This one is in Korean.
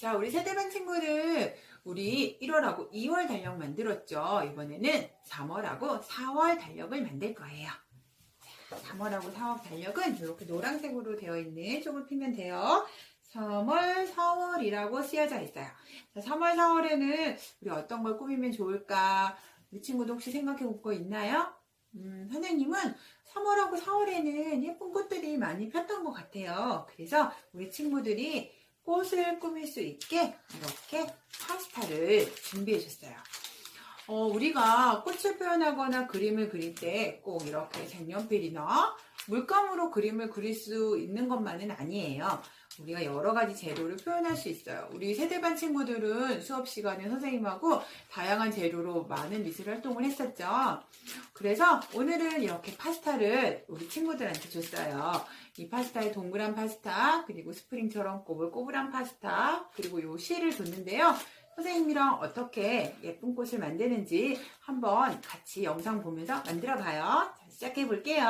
자, 우리 세대반 친구들, 우리 1월하고 2월 달력 만들었죠? 이번에는 3월하고 4월 달력을 만들 거예요. 자, 3월하고 4월 달력은 이렇게 노란색으로 되어 있는 쪽을 피면 돼요. 3월, 4월이라고 쓰여져 있어요. 자, 3월, 4월에는 우리 어떤 걸 꾸미면 좋을까? 우리 친구도 혹시 생각해 볼 거 있나요? 음, 선생님은 3월하고 4월에는 예쁜 꽃들이 많이 폈던 것 같아요. 그래서 우리 친구들이 꽃을 꾸밀 수 있게 이렇게 파스타를 준비해 줬어요. 어, 우리가 꽃을 표현하거나 그림을 그릴 때 꼭 이렇게 색연필이나 물감으로 그림을 그릴 수 있는 것만은 아니에요. 우리가 여러 가지 재료를 표현할 수 있어요. 우리 세대반 친구들은 수업 시간에 선생님하고 다양한 재료로 많은 미술 활동을 했었죠. 그래서 오늘은 이렇게 파스타를 우리 친구들한테 줬어요. 이 파스타에 동그란 파스타, 그리고 스프링처럼 꼬불꼬불한 파스타, 그리고 요 실을 줬는데요. 선생님이랑 어떻게 예쁜 꽃을 만드는지 한번 같이 영상 보면서 만들어 봐요. 자, 시작해 볼게요.